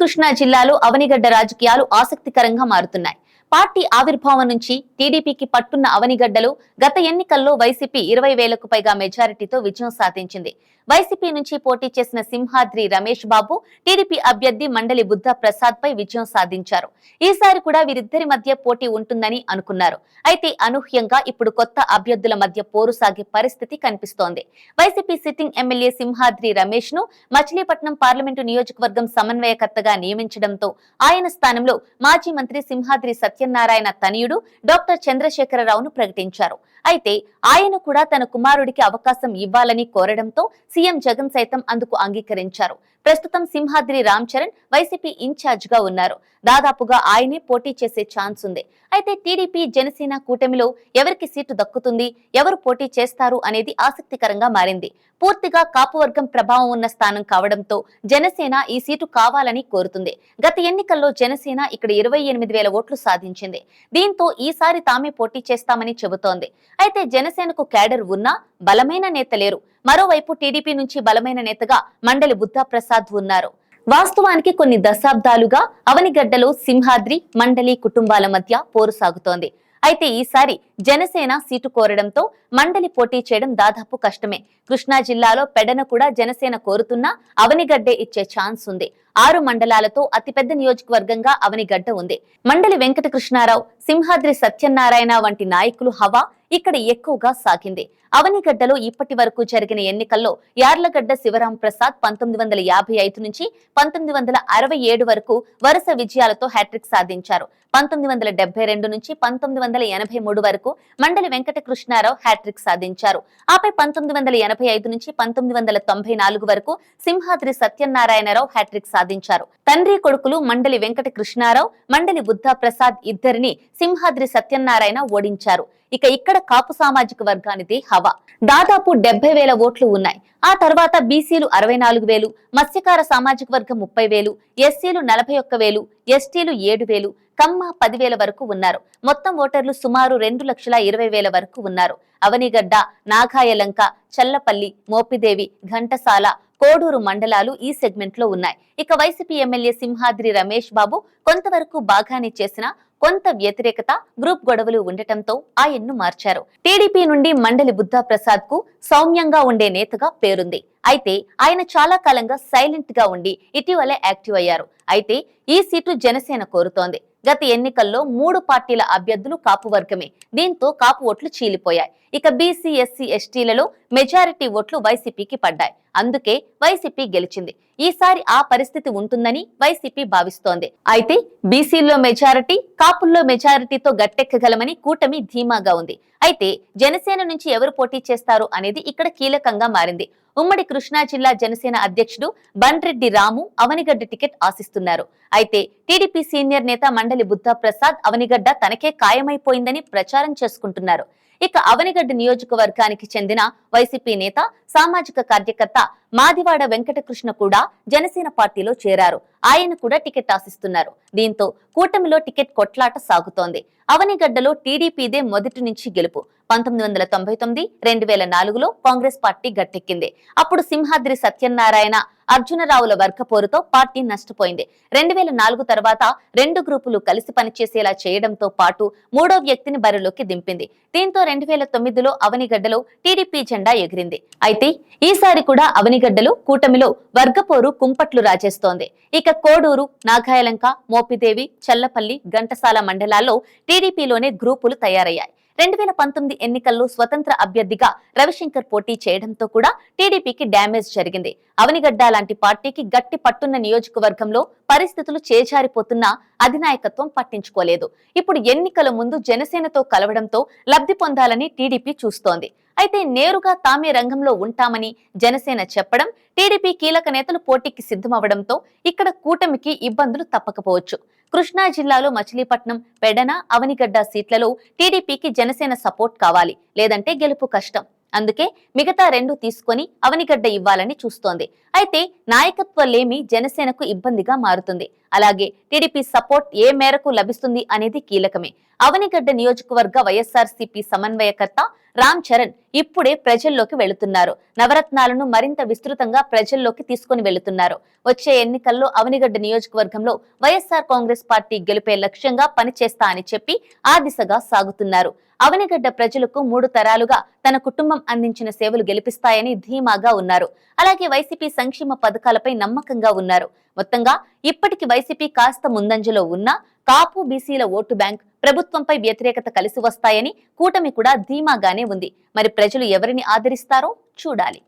కృష్ణా జిల్లాలో అవనిగడ్డ రాజకీయాలు ఆసక్తికరంగా మారుతున్నాయి. పార్టీ ఆవిర్భావం నుంచి టీడీపీకి పట్టున్న అవనిగడ్డలో గత ఎన్నికల్లో వైసీపీ ఇరవై వేలకు పైగా మెజారిటీతో విజయం సాధించింది. వైసీపీ నుంచి పోటీ చేసిన సింహాద్రి రమేష్ బాబు టీడీపీ అభ్యర్థి మండలి బుద్ధ ప్రసాద్ పై విజయం సాధించారు. ఈసారి కూడా వీరిద్దరి మధ్య పోటీ ఉంటుందని అనుకున్నారు. అయితే అనూహ్యంగా ఇప్పుడు కొత్త అభ్యర్థుల మధ్య పోరు సాగే పరిస్థితి కనిపిస్తోంది. వైసీపీ సిట్టింగ్ ఎమ్మెల్యే సింహాద్రి రమేష్ను మచిలీపట్నం పార్లమెంటు నియోజకవర్గం సమన్వయకర్తగా నియమించడంతో ఆయన స్థానంలో మాజీ మంత్రి సింహాద్రి సత్యనారాయణ తనయుడు డాక్టర్ చంద్రశేఖరరావును ప్రకటించారు. అయితే ఆయన కూడా తన కుమారుడికి అవకాశం ఇవ్వాలని కోరడంతో సీఎం జగన్ సైతం అందుకు అంగీకరించారు. ప్రస్తుతం సింహాద్రి రామ్ చరణ్ వైసీపీ ఇన్ఛార్జ్గా ఉన్నారు. దాదాపుగా ఆయనే పోటీ చేసే ఛాన్స్ ఉంది. అయితే టీడీపీ జనసేన కూటమిలో ఎవరికి సీటు దక్కుతుంది ఎవరు పోటీ చేస్తారు అనేది ఆసక్తికరంగా మారింది. పూర్తిగా కాపు వర్గం ప్రభావం ఉన్న స్థానం కావడంతో జనసేన ఈ సీటు కావాలని కోరుతుంది. గత ఎన్నికల్లో జనసేన ఇక్కడ ఇరవై ఎనిమిది వేల ఓట్లు సాధించింది. దీంతో ఈసారి తామే పోటీ చేస్తామని చెబుతోంది. అయితే జనసేనకు క్యాడర్ ఉన్నా బలమైన నేత లేరు. మరోవైపు టీడీపీ నుంచి బలమైన నేతగా మండలి బుద్ధా ప్రసాద్ ఉన్నారు. వాస్తవానికి కొన్ని దశాబ్దాలుగా అవనిగడ్డలో సింహాద్రి మండలి కుటుంబాల మధ్య పోరు సాగుతోంది. అయితే ఈసారి జనసేన సీటు కోరడంతో మండలి పోటీ చేయడం దాదాపు కష్టమే. కృష్ణా జిల్లాలో పెడన కూడా జనసేన కోరుతున్నా అవనిగడ్డే ఇచ్చే ఛాన్స్ ఉంది. ఆరు మండలాలతో అతిపెద్ద నియోజకవర్గంగా అవనిగడ్డ ఉంది. మండలి వెంకటకృష్ణారావు సింహాద్రి సత్యనారాయణ వంటి నాయకులు హవా ఇక్కడ ఎక్కువగా సాగింది. అవనిగడ్డలో ఇప్పటి వరకు జరిగిన ఎన్నికల్లో యార్లగడ్డ శివరాం ప్రసాద్ పంతొమ్మిది వందల యాభై ఐదు నుంచి పంతొమ్మిది వందల అరవై ఏడు వరకు వరుస విజయాలతో హ్యాట్రిక్ సాధించారు. పంతొమ్మిది వందల డెబ్బై రెండు నుంచి పంతొమ్మిది వందల ఎనభై మూడు వరకు మండలి వెంకట కృష్ణారావు హ్యాట్రిక్ సాధించారు. ఆపై పంతొమ్మిది వందల ఎనభై ఐదు నుంచి పంతొమ్మిది వందల తొంభై నాలుగు వరకు సింహాద్రి సత్యనారాయణరావు హ్యాట్రిక్ సాధించారు. తండ్రి కొడుకులు మండలి వెంకట కృష్ణారావు మండలి బుద్ధా ప్రసాద్ ఇద్దరిని సింహాద్రి సత్యనారాయణ ఓడించారు. ఇక ఇక్కడ కాపు సామాజిక వర్గానిది హవా. దాదాపు డెబ్బై వేల ఓట్లు ఉన్నాయి. ఆ తర్వాత బీసీలు అరవై నాలుగు వేలు మత్స్యకార సామాజిక వర్గం ముప్పై వేలు ఎస్సీలు నలభై ఒక్క వేలు ఎస్టీలు ఏడు వేలు కమ్మ పదివేల వరకు ఉన్నారు. మొత్తం ఓటర్లు సుమారు రెండు లక్షల ఇరవై వేల వరకు ఉన్నారు. అవనిగడ్డ నాగాయలంక చల్లపల్లి మోపిదేవి ఘంటసాల కోడూరు మండలాలు ఈ సెగ్మెంట్లో ఉన్నాయి. ఇక వైసీపీ ఎమ్మెల్యే సింహాద్రి రమేష్ బాబు కొంతవరకు బాగానే చేసినా కొంత వ్యతిరేకత గ్రూప్ గొడవలు ఉండటంతో ఆయన్ను మార్చారు. టీడీపీ నుండి మండలి బుద్ధా ప్రసాద్కు సౌమ్యంగా ఉండే నేతగా పేరుంది. అయితే ఆయన చాలా కాలంగా సైలెంట్గా ఉండి ఇటీవలే యాక్టివ్ అయ్యారు. అయితే ఈ సీటు జనసేన కోరుతోంది. గత ఎన్నికల్లో మూడు పార్టీల అభ్యర్థులు కాపు వర్గమే. దీంతో కాపు ఓట్లు చీలిపోయాయి. ఇక బీసీ ఎస్సీ ఎస్టీలలో మెజారిటీ ఓట్లు వైసీపీకి పడ్డాయి. అందుకే వైసీపీ గెలిచింది. ఈసారి ఆ పరిస్థితి ఉంటుందని వైసీపీ భావిస్తోంది. అయితే బీసీల్లో మెజారిటీ కాపుల్లో మెజారిటీతో గట్టెక్కగలమని కూటమి ధీమాగా ఉంది. అయితే జనసేన నుంచి ఎవరు పోటీ చేస్తారు అనేది ఇక్కడ కీలకంగా మారింది. ఉమ్మడి కృష్ణా జిల్లా జనసేన అధ్యక్షుడు బండ్రెడ్డి రాము అవనిగడ్డ టికెట్ ఆశిస్తున్నారు. అయితే టీడీపీ సీనియర్ నేత మండలి బుద్ధ ప్రసాద్ అవనిగడ్డ తనకే ఖాయమైపోయిందని ప్రచారం చేసుకుంటున్నారు. ఇక అవనిగడ్డ నియోజకవర్గానికి చెందిన వైసీపీ నేత సామాజిక కార్యకర్త మాదివాడ వెంకటకృష్ణ కూడా జనసేన పార్టీలో చేరారు. ఆయన కూడా టికెట్ ఆశిస్తున్నారు. దీంతో కూటమిలో టికెట్ కొట్లాట సాగుతోంది. అవనిగడ్డలో టీడీపీదే మొదటి నుంచి గెలుపు. పంతొమ్మిది వందల తొంభై తొమ్మిది రెండు వేల నాలుగులో కాంగ్రెస్ పార్టీ గట్టెక్కింది. అప్పుడు సింహాద్రి సత్యనారాయణ అర్జునరావుల వర్గపోరుతో పార్టీ నష్టపోయింది. రెండు వేల నాలుగు తర్వాత రెండు గ్రూపులు కలిసి పనిచేసేలా చేయడంతో పాటు మూడో వ్యక్తిని బరిలోకి దింపింది. దీంతో రెండు వేల తొమ్మిదిలో అవనిగడ్డలో టీడీపీ జెండా ఎగిరింది. అయితే ఈసారి కూడా అవనిగడ్డలో కూటమిలో వర్గపోరు కుంపట్లు రాజేస్తోంది. ఇక కోడూరు నాగాయలంక మోపిదేవి చల్లపల్లి ఘంటసాల మండలాల్లో టీడీపీలోనే గ్రూపులు తయారయ్యాయి. రెండు వేల పంతొమ్మిది ఎన్నికల్లో స్వతంత్ర అభ్యర్థిగా రవిశంకర్ పోటీ చేయడంతో కూడా టీడీపీకి డ్యామేజ్ జరిగింది. అవనిగడ్డ లాంటి పార్టీకి గట్టి పట్టున్న నియోజకవర్గంలో పరిస్థితులు చేజారిపోతున్నా అధినాయకత్వం పట్టించుకోలేదు. ఇప్పుడు ఎన్నికల ముందు జనసేనతో కలవడంతో లబ్ధి పొందాలని టీడీపీ చూస్తోంది. అయితే నేరుగా తామే రంగంలో ఉంటామని జనసేన చెప్పడం టీడీపీ కీలక నేతలు పోటీకి సిద్ధమవడంతో ఇక్కడ కూటమికి ఇబ్బందులు తప్పకపోవచ్చు. కృష్ణా జిల్లాలో మచిలీపట్నం పెడన అవనిగడ్డ సీట్లలో టీడీపీకి జనసేన సపోర్ట్ కావాలి లేదంటే గెలుపు కష్టం. అందుకే మిగతా రెండు తీసుకొని అవనిగడ్డ ఇవ్వాలని చూస్తోంది. అయితే నాయకత్వ లేమి జనసేనకు ఇబ్బందిగా మారుతుంది. అలాగే టీడీపీ సపోర్ట్ ఏ మేరకు లభిస్తుంది అనేది కీలకమే. అవనిగడ్డ నియోజకవర్గ వైఎస్ఆర్సీపీ సమన్వయకర్త రామ్ చరణ్ ఇప్పుడే ప్రజల్లోకి వెళుతున్నారు. నవరత్నాలను మరింత విస్తృతంగా ప్రజల్లోకి తీసుకుని వెళుతున్నారు. వచ్చే ఎన్నికల్లో అవనిగడ్డ నియోజకవర్గంలో వైఎస్ఆర్ కాంగ్రెస్ పార్టీ గెలిపే లక్ష్యంగా పనిచేస్తా అని చెప్పి ఆ దిశగా సాగుతున్నారు. అవనిగడ్డ ప్రజలకు మూడు తరాలుగా తన కుటుంబం అందించిన సేవలు గెలిపిస్తాయని ధీమాగా ఉన్నారు. అలాగే వైసీపీ సంక్షేమ పథకాలపై నమ్మకంగా ఉన్నారు. మొత్తంగా ఇప్పటికి వైసీపీ కాస్త ముందంజలో ఉన్నా కాపు బీసీల ఓటు బ్యాంక్ ప్రభుత్వంపై వ్యతిరేకత కలిసి వస్తాయని కూటమి కూడా ధీమాగానే ఉంది. మరి ప్రజలు ఎవరిని ఆదరిస్తారో చూడాలి.